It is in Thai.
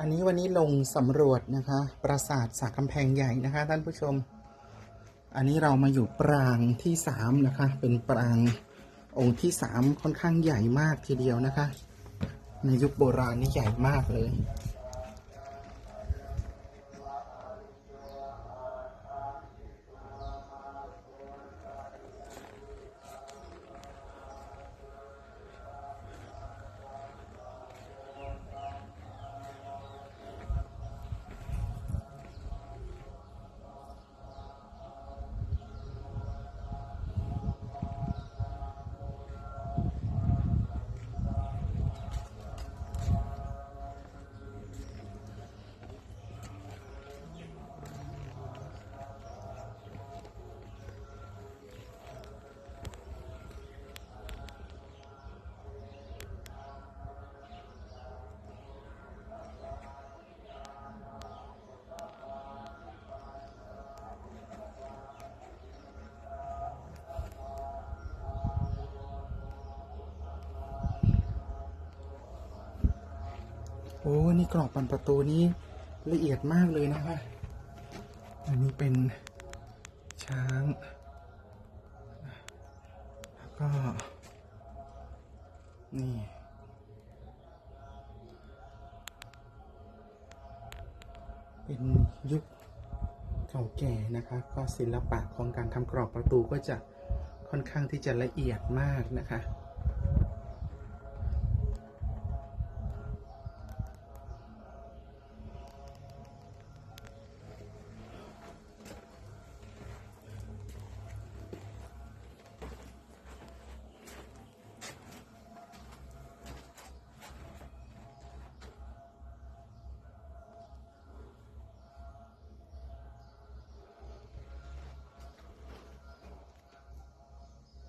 อันนี้วันนี้ลงสำรวจนะคะ ปราสาทสากกำแพงใหญ่นะคะ ท่านผู้ชม อันนี้เรามาอยู่ปรางที่สามนะคะ เป็นปรางองค์ที่สามค่อนข้างใหญ่มากทีเดียวนะคะ ในยุคโบราณนี่ใหญ่มากเลย โอ้นี่กรอบบันประตูนี้ละเอียดมากเลยนะคะอันนี้เป็นช้าง แล้วก็ นี่ เป็นยุคเก่าแก่นะคะก็ศิลปะของการทำกรอบประตูก็จะค่อนข้างที่จะละเอียดมากนะคะ